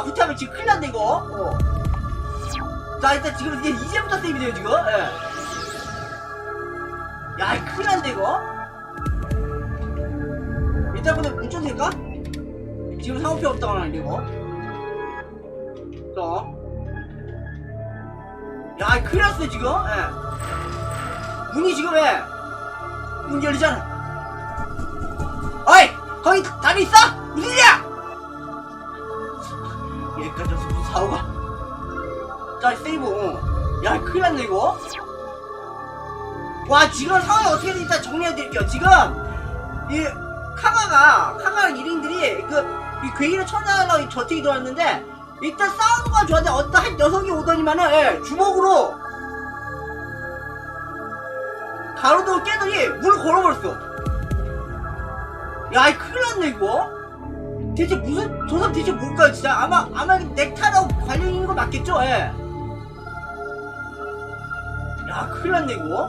아 후퇴하면 지금 큰일 난데 이거 어. 자 일단 지금 이제 이제부터 세이브 돼요 지금 예. 야 큰일 난데 이거 일단 근데 무슨 될까? 지금 상호표 없다고 하는데 이거 자. 야 이거 큰일 났어 지금 예. 문이 지금 왜? 문 열리잖아 어이! 거기 다리 있어? 자 세이브 어. 야 큰일 났네 이거 와 지금 상황이 어떻게 될지 일단 정리해드릴게요 지금 이 카가가 카가 1인들이 그 이 괴기를 쳐내려고 저택이 들어왔는데 일단 싸우는 건 좋았는데 어떤 한 녀석이 오더니만은 예, 주먹으로 가로등을 깨더니 문을 걸어버렸어 야, 이 큰일 났네, 이거. 대체 무슨, 저 사람 대체 뭘까요, 진짜? 아마, 아마 넥타이랑 관련 있는 거 맞겠죠? 예. 야, 큰일 났네, 이거.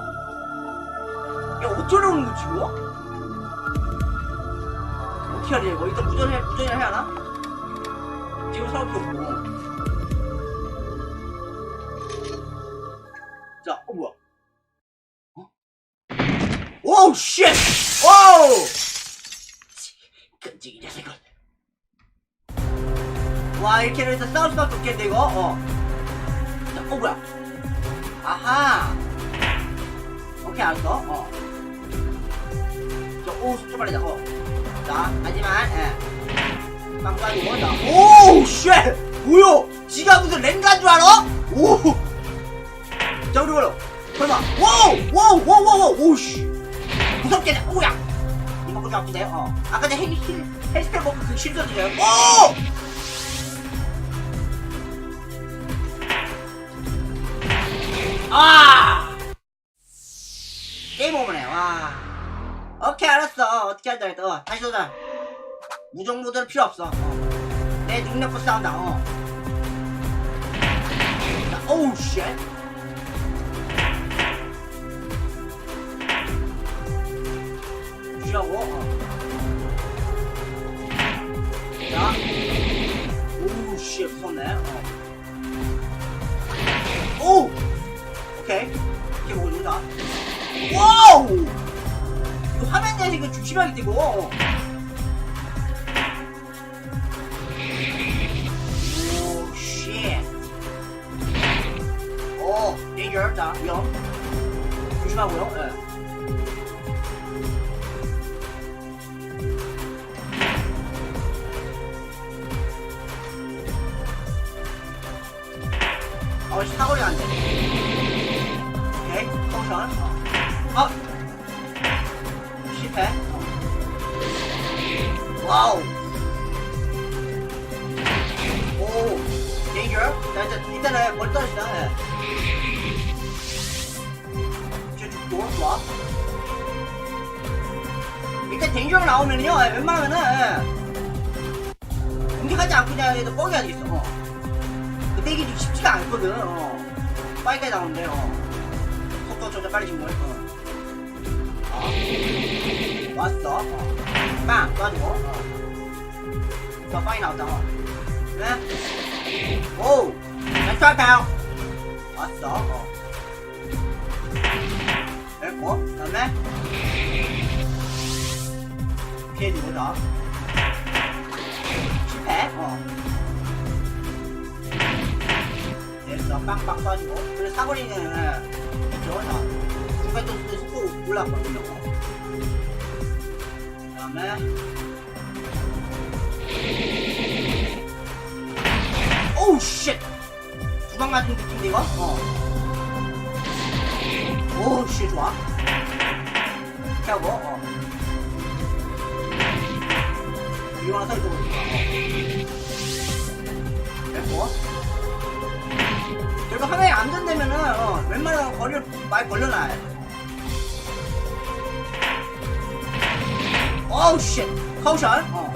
야, 어쩌려는 거지, 이거? 어떻게 하냐, 이거? 일단 무전해, 무전을 해야 하나? 지금 사람도 없고. 자, 어, 뭐야? 어? 오우, 쉣! 오우! 끔찍이 녀석은. 와 이렇게 해서 싸울 수밖에 없겠네 이거. 어. 자, 어 뭐야? 아하. 오케이 알았어. 어. 저오 속도 빨리다. 어. 자 하지만 예. 빵 빠지고 자. 오 쉣. 뭐야? 지가 무슨 랭가인 줄 알아? 오. 자 우리 걸로. 설마. 와우 와우 와우 와우 오씨. 무섭게 오야. 이거 보기 아픈데요? 어. 아까 전에 헬, 헬, 헬스펠 먹고 그 실수였어요. 오! 아! 게임 오버네, 와. 오케이, 알았어. 어떻게 한다 해도. 어, 다시 도전. 무정 모드는 필요 없어. 어. 내 능력껏 싸운다, 어. 자, 오우, 쉣. 쉬라고. 어. 자. 오우, 씨, 무섭네. 어. 오! 오케이. 이렇게 있다. 와우! 이거 화면 이거 조심하게 되고. 오, danger. 자, 위험. 조심하고요. 예. 어, 사거리 안 돼. 오케이, 포션. 어. 어. 실패. 어. 와우. 오, danger. 자, 일단, 일단은 멀리 떨어지다. 예. 저 죽고, 좋아. 일단 danger 나오면요, 예, 웬만하면은, 예. 공격하지 않고 그냥 해도 뻥이야 되겠어. 어. 그좀 쉽지가 않거든. 어. 빨리 나오는데, 어. 조절 빨리 좀 해. 어. 어. 왔어. 어. 빵! 쏴주고. 어. 더 빨리 나왔다. 어. 네? 오! 잘 쏴봐요. 왔어. 어. 됐고, 그 다음에. 피해 주고, 자. 실패. 어. 됐어 빵빵 쏴주고 그래서 사거리는 중간에 또, 또 속도 올라갔거든요 그 다음에 오우 쉣 두방 맞은 느낌인데 이거? 어. 오우 쉣 좋아. 이렇게 하고 어. 일어나서 이쪽으로 어. 됐고. 그리고 화면이 안전되면은 어, 웬만하면 거리를 벌려놔야 돼. 어우 쉣 카우션 어.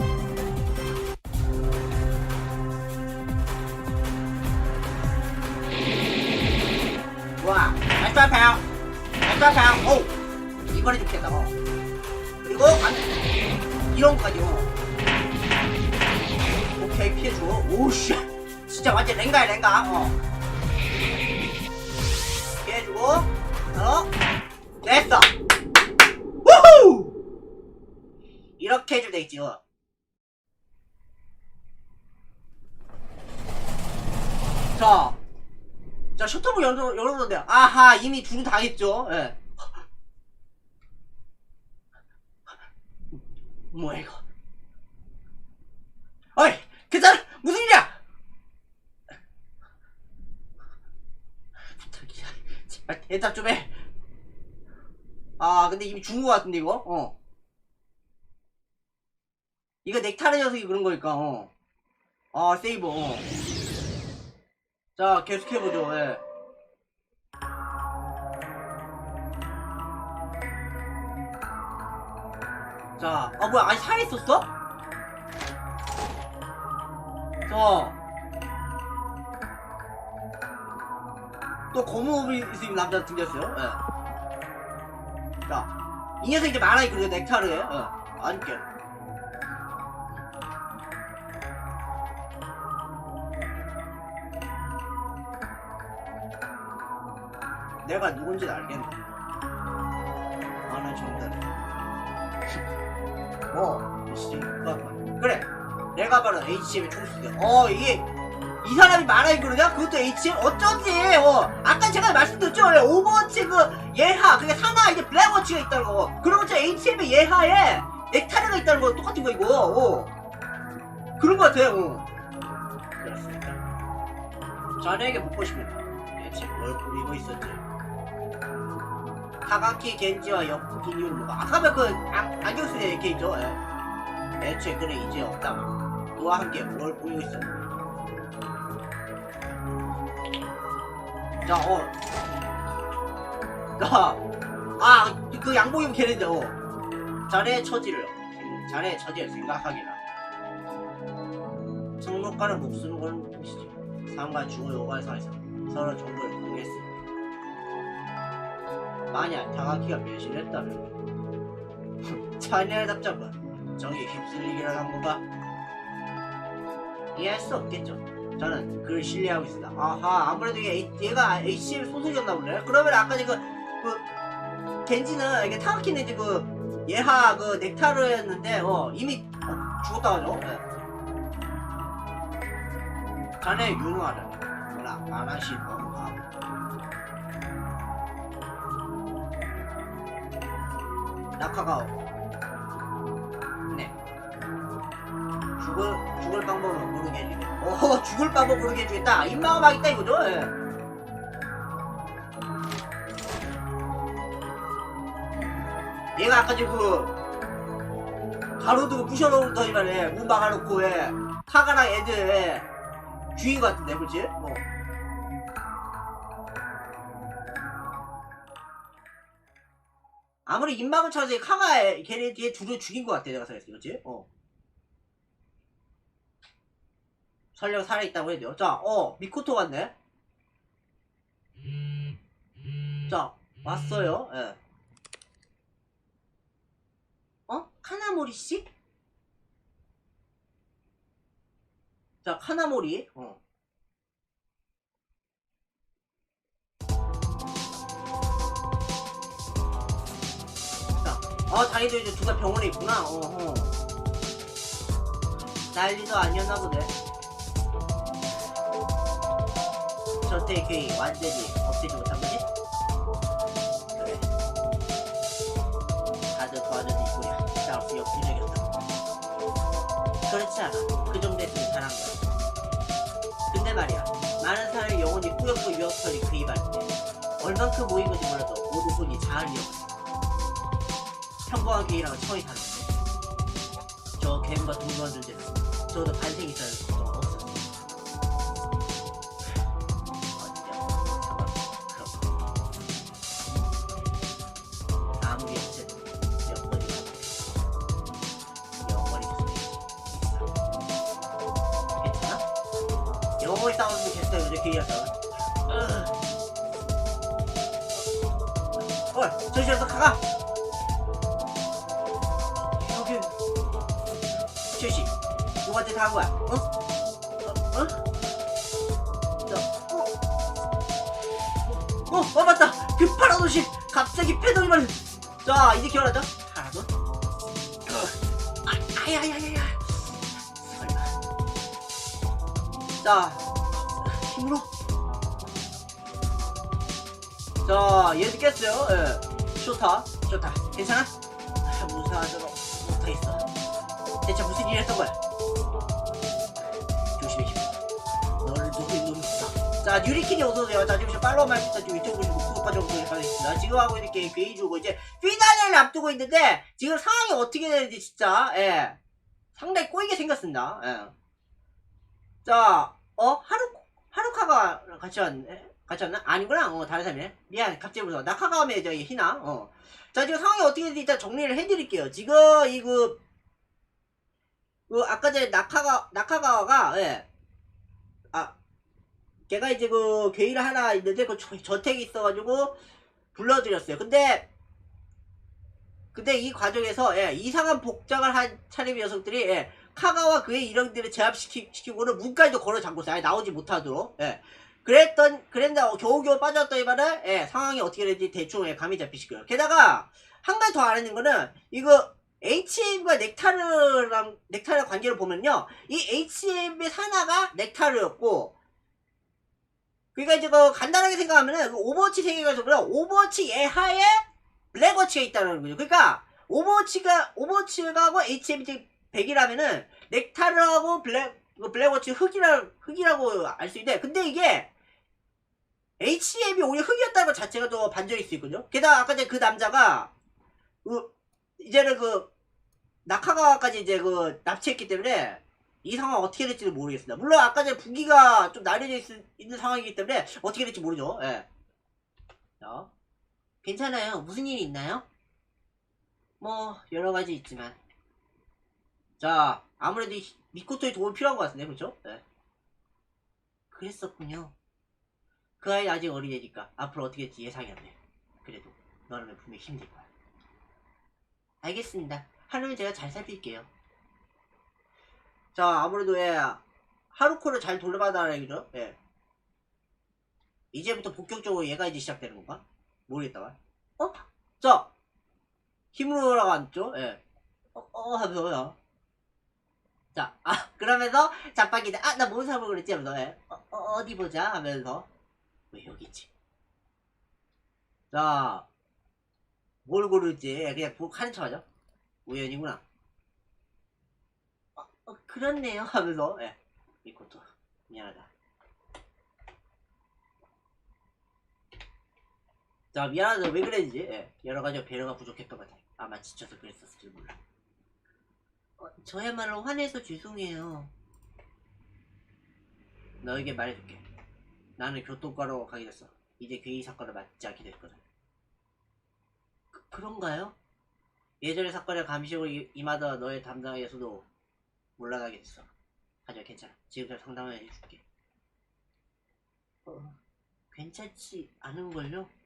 와, 잘 쏴봐요. 잘 쏴봐요. 오, 이번에 좋겠다. 어. 그리고 안, 이런 거까지. 어. 오케이 피해주고 오씨 진짜 완전 랭가야 랭가 어 피해주고 어 됐어 우후 이렇게 해주면 되겠지 어. 자, 자 셔터문 열어 열어놓는데 아하 이미 둘은 당했죠. 예. 뭐야 이거? 어이, 괜찮아? 무슨 일이야? 부탁이야. 대답 좀 해. 아, 근데 이미 죽은 것 같은데 이거? 어. 이거 넥타르 녀석이 그런 거니까. 어. 아, 세이브. 어. 자, 계속해보죠, 예. 자, 아, 뭐야, 아니, 살아있었어? 자. 또 옷을 입은 남자 등겼어요, 예. 자, 이 녀석 이제 말하기 그래요, 넥타르에, 예. 앉게. 내가 누군지는 알겠네. 아, 나 정답. 어. 그래. 내가 바로 HM의 총수야. 어, 이게, 이 사람이 말하기 그러냐? 그것도 HM? 어쩐지, 어. 아까 제가 말씀드렸죠? 원래 오버워치 그 예하, 그게 산하, 이제 블랙워치가 있다는 거. 그런 것처럼 HM의 예하에 넥타르가 있다는 거 똑같은 거, 이거. 어. 그런 거 같아요, 어. 그렇습니다. 자네에게 묻고 싶습니다. 대체 뭘 꾸리고 있었지? 타가키 겐지와 역부긴 이유는 뭐가? 아까 그 안, 안경 쓰는 이렇게 있죠? 예. 대체 그는 이제 없다마. 그와 함께 뭘 꾸리고 있었 자, 어. 자, 아, 그 양복 입은 걔네들, 어. 자네의 처지를, 자네의 처지를 생각하기라. 성록가는 목숨을 거는 것이지. 삶과 죽을 오갈 사이에서 서로 정보를 공유했어. 만약 타가키가 배신했다면 자네의 답장은 정의 휩쓸리기라 한 건가? 이해할 수 없겠죠. 저는 그를 신뢰하고 있습니다. 아하, 아무래도 얘, 얘가 HCM 소속이었나 보네. 그러면 아까 그, 그, 겐지는, 이게 이제 그, 예하 그 넥타르였는데, 어, 이미 어, 죽었다 하죠. 네. 자네 유능하다. 그러나 만하시 뭔가. 낙하가 네 죽을 죽을 모르게 해주겠다. 어 죽을 방법 모르게 해주겠다. 입마음 하겠다 이거죠. 예. 얘가 아까 지금 그 가로 두고 부셔놓더니만에 문 막아놓고 예. 타가랑 애들 예. 주인 같은데 그치? 어. 아무리 입막을 찾아서 카가 걔네 뒤에 둘을 죽인 것 같아 내가 때 그치? 어. 설령 살아있다고 해도 자, 어, 미코토 왔네 자, 왔어요 예. 어? 카나모리 씨? 자, 카나모리 어. 자, 어, 자기도 이제 둘다 병원에 있구나 어허 난리도 아니었나 보네 저때 그 완전히 없애지 못한 거지? 그래. 다들 도와줘도 있고야. 나 없이 역부족이었다. 그렇지 않아. 그 정도 했으면 잘한 거야. 근데 말이야. 많은 사람의 영혼이 꾸역꾸 유혹처리 그 입안 때 얼만큼 모인 건지 몰라도 모두 손이 잘 이어갔어. 평범한 개이랑은 처이 다른데. 저 개과 동료한 존재는 저도 반생이 있다는 어 저기서 가가 여기 최씨 누구한테 다한 거야 어? 어? 자, 어? 어, 어, 맞다! 그 파란 옷이 갑자기 패더니 말이 자, 이제 기억나죠? 하나, 둘. 어. 아, 아야야야야. 설마. 자, 힘으로. 자, 얘도 깼어요. 예. 좋다, 좋다. 괜찮아? 아, 무사하도록 못하겠어. 대체 무슨 일을 했던 거야? 조심해, 힘. 너를 누구인 놈이 있어. 자, 뉴리킨이 어서오세요. 자, 지금 팔로우 말씀 좀 유튜브 보시고 구독과 좀 부탁드리겠습니다. 지금 하고 있는 게임 게이주고 이제 피나를 앞두고 있는데 지금 상황이 어떻게 되는지 진짜 예 상당히 꼬이게 생겼습니다. 예. 자, 어 하루 하루카가 같이 왔네. 같이 왔나? 아니구나. 어 다른 사람이네. 미안. 갑자기 무서워. 나카가메 저기 희나. 어. 자 지금 상황이 어떻게 되는지 일단 정리를 해드릴게요. 지금 이 그 그 아까 전에 나카가 나카가와가 예. 아 걔가 이제 그 괴의를 하나 있는데 그 저- 저택이 있어가지고 불러드렸어요. 근데 근데 이 과정에서 예, 이상한 복장을 한 차림의 녀석들이 예, 카가와 그의 일행들을 제압시키고는 문까지도 걸어 잠궜어요. 나오지 못하도록. 예. 그랬던 그랬다 겨우겨우 빠졌더니만은 예, 상황이 어떻게 될지 대충 예, 감이 잡히실 거예요. 게다가 한 가지 더 알아낸 거는 이거 HM과 넥타르랑 넥타르 관계를 보면요, 이 HM의 산하가 넥타르였고 그러니까 이제 그 간단하게 생각하면은 그 오버워치 세계관에서 보면 오버워치 예하에 블랙워치가 있다는 거죠. 그러니까 오버워치가 오버워치하고 HM이 100이라면은 넥타르하고 블랙 그 블랙워치 흑이라 흑이라고 알 수 있는데 근데 이게 HM이 오히려 흑이었다는 것 자체가 또 반전일 수 있거든요. 게다가 아까 그 남자가 그 이제는 그 나카가와까지 이제 그 납치했기 때문에 이 상황 어떻게 될지는 모르겠습니다. 물론 아까 전에 부기가 좀 나뉘어져 있, 있는 상황이기 때문에 어떻게 될지 모르죠. 예. 자, 괜찮아요. 무슨 일이 있나요? 뭐 여러 가지 있지만 자 아무래도 이 미코토의 도움이 필요한 것 같은데 그렇죠? 예. 그랬었군요. 그 아이 아직 어린애니까 앞으로 어떻게 될지 예상이 안 돼. 그래도 너라면 분명히 힘들 거야. 알겠습니다. 하루는 제가 잘 살필게요. 자, 아무래도 예, 하루코를 잘 돌려받아라 얘기죠. 예. 이제부터 본격적으로 얘가 이제 시작되는 건가? 모르겠다가. 어? 자, 힘으로라고 앉죠? 예. 어, 어, 하면서요. 자, 아, 그러면서 자빠기다. 아, 나 뭔 사람을 그랬지? 하면서, 예. 어, 어, 어디 보자? 하면서. 왜 여기 있지? 자, 뭘 고를지 예, 그냥 보- 하는 척 하죠. 우연이구나. 어, 어, 그렇네요. 하면서, 예. 이것도, 미안하다. 자, 미안하다. 왜 그랬지? 예. 여러 가지 배려가 부족했던 것 같아요. 아마 지쳐서 그랬었을지 몰라. 어, 저야말로 화내서 죄송해요. 너에게 말해줄게. 나는 교통과로 가게 됐어. 이제 괴이 사건을 맡지 않게 됐거든. 그, 그런가요? 예전의 감식으로 이- 임하던 너의 담당에서도 몰라가게 됐어. 하지만 괜찮아. 지금부터 상담을 해줄게. 어, 괜찮지 않은걸요?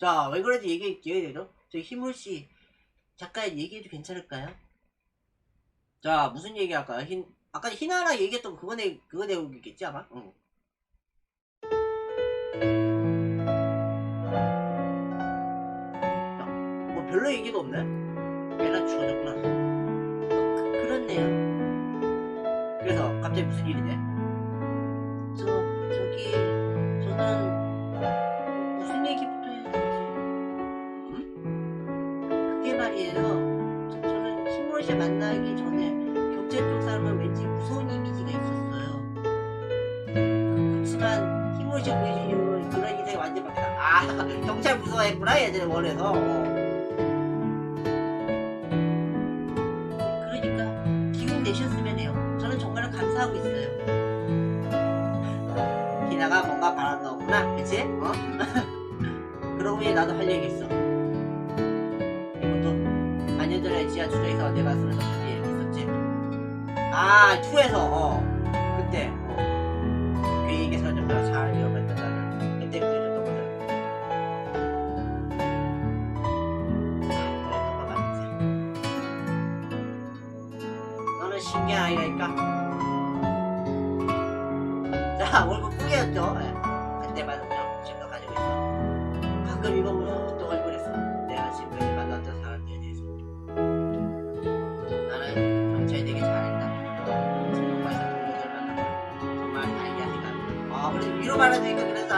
자, 왜 그런지 얘기, 얘기되죠? 저희 희물씨, 잠깐 얘기해도 괜찮을까요? 자, 무슨 얘기 할까요? 흰, 아까 희나랑 얘기했던 그거 내, 그거 내용이겠지, 아마? 응. 자, 뭐 별로 얘기도 없네? 꽤나 추워졌구나. 어, 그, 그렇네요. 그래서 갑자기 무슨 일이네? 저, 저기, 씨 만나기 전에 경찰 쪽 사람은 왠지 무서운 이미지가 있었어요. 그렇지만 보여준 이후로 그런 인생이 완전 바뀌다. 아, 경찰 무서워했구나, 예전에 원해서. 어. 그러니까 기운 내셨으면 해요. 저는 정말 감사하고 있어요. 희나가 뭔가 바란다 없구나, 그치? 어? 그러고 보니 나도 할 얘기 있어. 이것도 반년 전에 지하 주차에서 내가 쓰러졌던 일 있었지. 아, 2에서, 어. 그때, 어. 괴이에게 설정하고 잘 이어갔던 나를 그때. 그랬던 거 맞지? 너는 신기한 아이라니까. 자, 뿌개였죠. 예. 그때만 좀 지금도 가지고 있어. 가끔 이거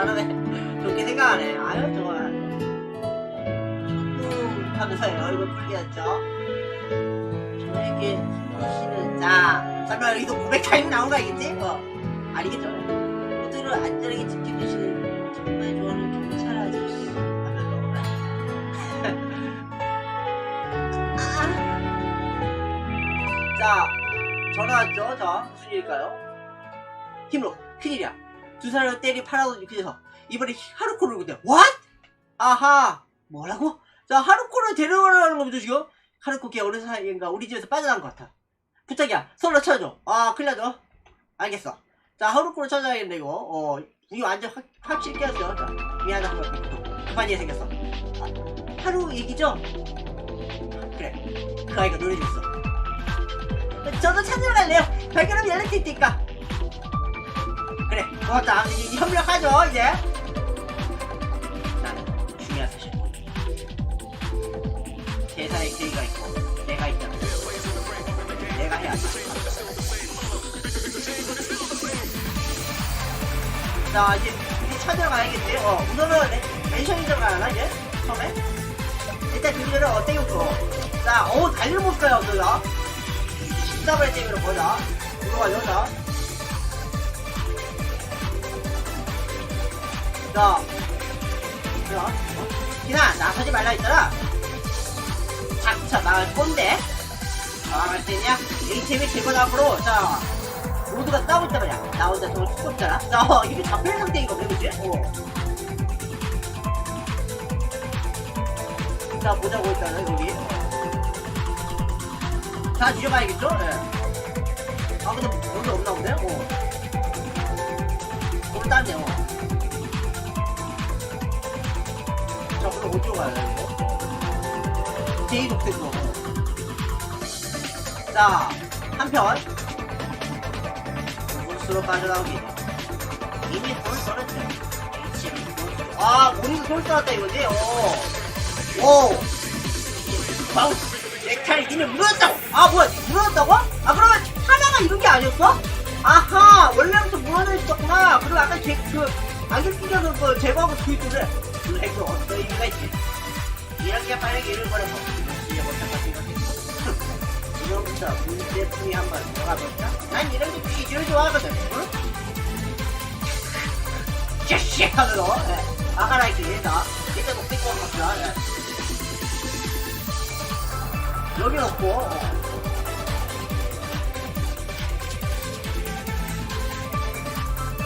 그래서 나는 왜 그렇게 생각하네. 아유, 좋아. 조금 하면서 얼굴 뿌개였죠. 저에게 씨는 자, 설마 여기도 900타임 나온 거 알겠지? 어. 아니겠죠? 모두를 안전하게 지켜주시는 정말 좋아하는 경찰 아저씨 아. 자, 전화 왔죠? 자, 무슨 일일까요? 힘으로 큰일이야 두 사람을 때리 팔아도 그래서 이번에 하루코를 그때 What? 아하! 뭐라고? 자 하루코를 데려가라는 거죠 지금? 하루코 걔 어느 사이인가 우리 집에서 빠져나간 것 같아. 부탁이야. 서로 찾아줘. 아 큰일 나죠? 알겠어. 자 하루코를 찾아야겠네 이거. 어 우리 완전 확, 확실히 깨었어 자 미안하다 하루 급한 일 생겼어. 아, 하루 얘기죠? 그래. 그 아이가 노래 좀 있어. 저도 찾으러 갈래요. 발견하면 연락드릴 테니까 그래 고맙다 이제 협력하죠 이제 나는 중요한 사실 제사의 계기가 있고 내가 있잖아 내가 해야 돼 자, 이제 우리 찾으러 가야겠지. 어, 우선은 멘- 멘션이 들어가나, 이제? 처음에? 일단 그들은 어때요, 자, 어, 달려볼까요, 그가? 14번의 게임으로 보자. 이거 봐, 여자. 자, 자, 어? 기나, 나서지 말라 했잖아. 닥쳐, 나갈 건데. 나갈 때냐? ATM이 제거 앞으로, 자, 모두가 싸우고 있단 말이야. 나 혼자 돈을 쓰고 있잖아. 자, 어, 이게 잡히는 상태인가 보네, 그치? 어. 자, 보자고 일단은, 여기. 다 뒤져봐야겠죠? 예. 아, 근데 여기 없나 보네? 어. 오늘 딴데, 어. 어디로 가야 돼, 이거? 제이 독택으로. 자, 한편. 물수로 빠져나오기. 이미 돌 썰- 아, 본인도 돌 썰었다 이거지? 오. 오. 마우스. 넥타이 니네 물었다고. 아, 뭐야, 물었다고? 아, 그러면 하나가 이런 게 아니었어? 아하, 원래부터 물어져 있었구나. 그리고 아까 제, 그, 악역 끼겨서 그 제거하고 트위터를 블랙도 어떤 의미가 있지? 이렇게 빠르게 일을 버려서 이게 못할 것 같은 거지. 지금부터 문제품이 한번 들어가 볼까? 난 이런 게 퀴즈를 좋아하거든. 응? 샤샤 하면서 예. 아가라이트 얘다 일단 높게 꺼 갑시다. 예. 여기 넣고 어.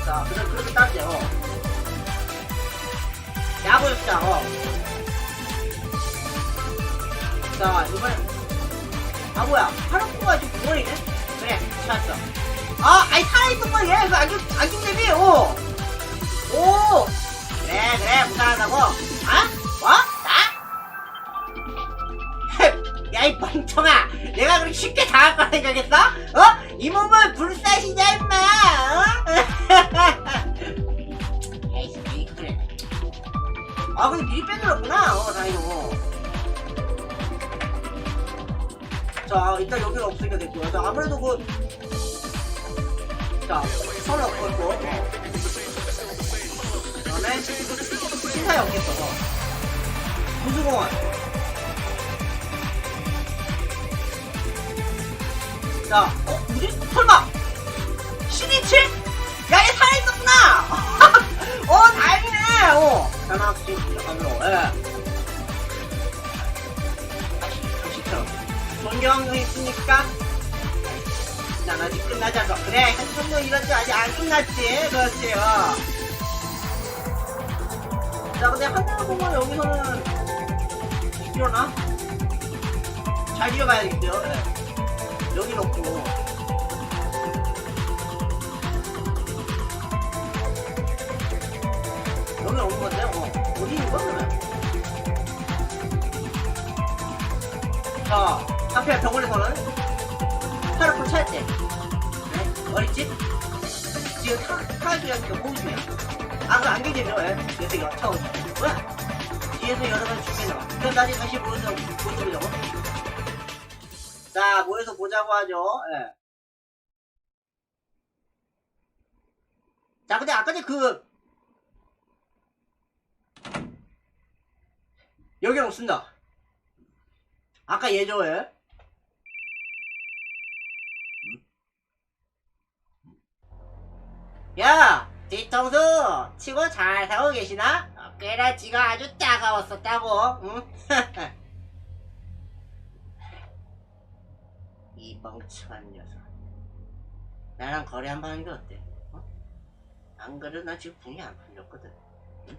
자 그럼 그렇게 따세요. 어. 야구 역장 어. 자 이번에 아 뭐야 하루코가 지금 9월이네? 그래 찾았어 아 아니 살아있던 거얘 그 안경 안경 대비 오! 오 그래 그래 무사하다고 아? 뭐? 나? 야이 멍청아 내가 그렇게 쉽게 당할 거라 생각했어? 어? 이 몸은 불사시냐 임마 어? 아 근데 미리 빼들었구나 어 다행이고 자 일단 여기는 없으니까 됐고요 자 아무래도 그 자, 선을 없고 있고 그 다음에 신사에 없겠어 무수공원 자, 어? 뭐지? 설마 신이칠? 야, 얘 살아있었구나! 어, 다행이네! 어. 시작하므로, 예. 다시, 다시처럼. 존경했으니까 난 아직 끝나지 않아. 그래, 한성도 이런지 아직 안 끝났지. 그렇지, 어. 자, 근데 한나라 보면 여기서는 이러나? 잘 이어가야겠어요. 예. 여기 놓고. 자, 한편 병원에서는 파르코 찾았대. 네? 어딨지? 지금 타, 타중이니까 보기 중이야. 아, 그안 되겠죠, 예. 그래서 이거 처음. 뭐야? 뒤에서 여러 번 죽겠나? 그럼 나중에 다시 모여서, 모여서 보자고. 자, 모여서 보자고 하죠, 예. 자, 근데 아까 전에 그, 여기는 없습니다. 아까 예죠, 예. 야, 뒤통수 치고 잘 살고 계시나? 깨라지가 아주 따가웠었다고, 응? 이 멍청한 녀석. 나랑 거래 한번 하는 게 어때? 어? 안 그래도 나 지금 분이 안 풀렸거든. 응?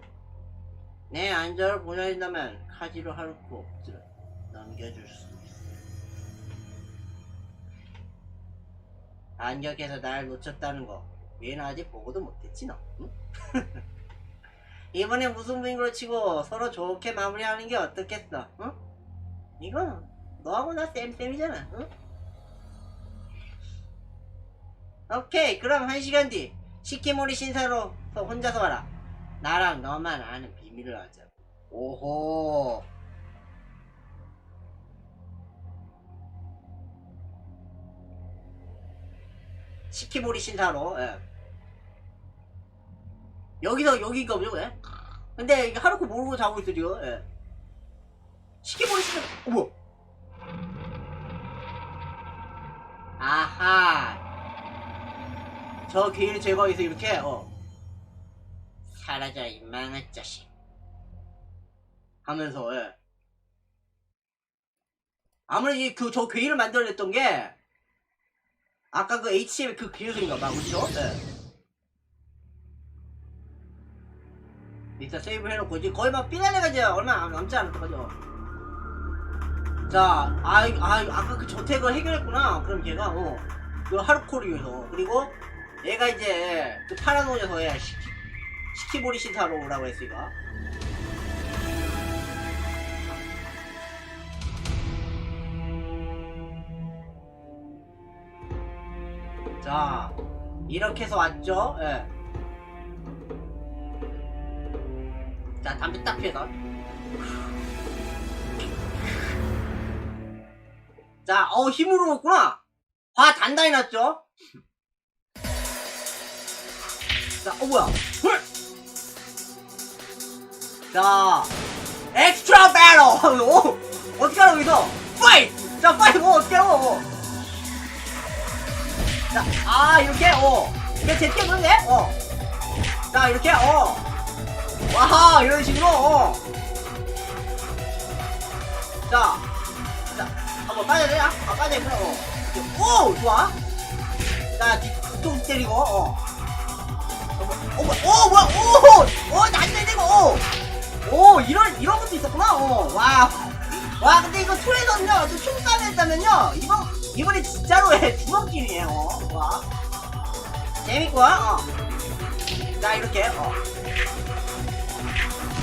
내 안절을 보내준다면 카지로 하루코 옵즈를 넘겨줄 수 있어. 안격에서 날 놓쳤다는 거 얘는 아직 보고도 못했지 너 응? 이번에 무슨 부인으로 치고 서로 좋게 마무리하는 게 어떻겠어 응? 이건 너하고 나 쌤쌤이잖아 응? 오케이 그럼 한 시간 뒤 시키모리 신사로 서 혼자서 와라 나랑 너만 아는 비밀을 하자 오호 시키모리 신사로 예. 여기서 여기가 보죠 예? 근데 이게 하루코 모르고 자고 있어 지금 예. 시키모리 신사 어머 아하 저 괴를 제거해서 이렇게 어 사라져 이 망할 자식 하면서 예. 아무래도 그저 괴를 만들어냈던 게 아까 그 HM 그 기술인가 봐, 그쵸? 네. 일단 세이브 해놓고 이제 거의 막 삐날레가 이제 얼마 안 남지 않을 거죠. 자, 아, 아, 아까 그 저택을 해결했구나. 그럼 얘가 어, 그 하루코리에서 그리고 얘가 이제 그 파라노에서의 시키 시키보리 신사로라고 했으니까. 자, 이렇게 해서 왔죠? 예. 자, 담배 딱 피해서. 자, 어, 힘으로 먹구나! 화 단단히 났죠? 자, 어, 뭐야? 헐! 자, 엑스트라 배럴! 오! 어떻게 하라고, 여기서? 파이트! 자, 파이트 뭐, 어떻게 하라고? 자, 아, 이렇게, 어. 이게 보는데? 어. 자, 이렇게, 어. 와하, 이런 식으로, 어. 자, 자, 한번 빠져야 되나? 아, 빠져야 되나? 어. 오! 좋아. 자, 뒤통 때리고, 어. 어, 뭐, 어, 뭐야, 오! 오, 난리 되고, 오! 오, 이런, 이런 것도 있었구나, 어. 와. 와, 근데 이거 툴에서는요, 좀 충까지 했다면요, 이번, 이번에 진짜로 해, 주먹질이에요, 어. 와. 재밌고, 어. 자, 이렇게, 어.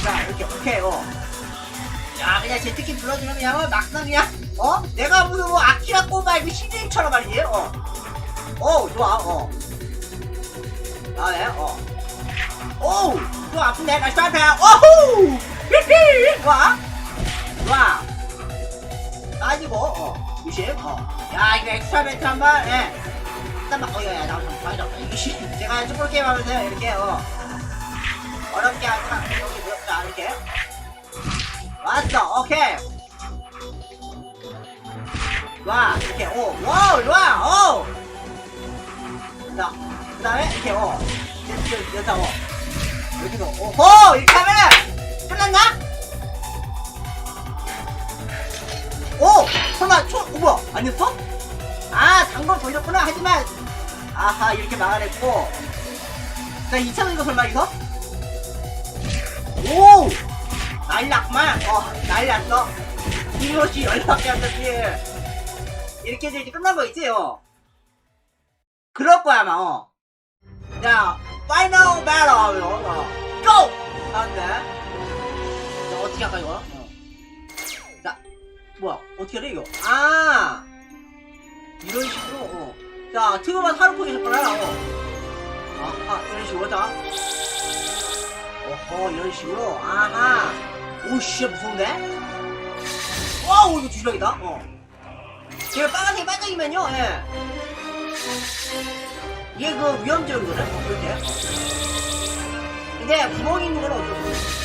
자, 이렇게, 오케이, 어. 야, 그냥 제트키 불러주면 그냥 어, 막상 그냥, 어? 내가 무슨 뭐 아키라 꼬마 이거 시즈임처럼 말이지, 어. 어, 좋아, 어. 다음에, 어. 오우! 또 아픈데? 나 스타트! 오우! 히히! 좋아! 좋아! 빠지고, 어. 조심, 어. 야, 이거 엑스트라 벤트 한 번, 예. 잠깐만, 어, 야, 야, 나 좀, 방해다. 이거 씨. 제가 쭈꾸루 게임 하면서 이렇게, 어. 어렵게 하자. 여기. 왔어, 오케이. 좋아, 이렇게, 오, 와우, 좋아, 오! 자, 그 다음에, 이렇게, 어. 이렇게, 여기다, 어. 이렇게 오호! 이렇게 하면은, 끝났나? 오! 설마, 초, 어, 뭐야? 아니었어? 아, 단걸 돌렸구나. 하지만, 아하, 이렇게 막아냈고. 자, 2차는 이거 설마 이거? 오! 났구만. 어, 났어. 이것이 열받게 한 거지. 이렇게 이제 끝난 거 있지, 요 그럴 거야, 아마, 어. 자, 파이널 배럴 하면, 어. 고! 하는데. 자, 어떻게 할까, 이거? 어. 자, 뭐야, 어떻게 해, 이거? 아! 이런 식으로, 어. 자, 트그만 하루코 계셨구나, 어. 아하, 이런 식으로 자. 어허, 이런 식으로. 아하. 오, 씨, 무서운데? 와우, 이거 주력이다. 어. 제가 빨간색 반짝이면요, 예. 얘 그? 어, 그렇게. 어. 근데 구멍 있는 건 어쩔 수 없어.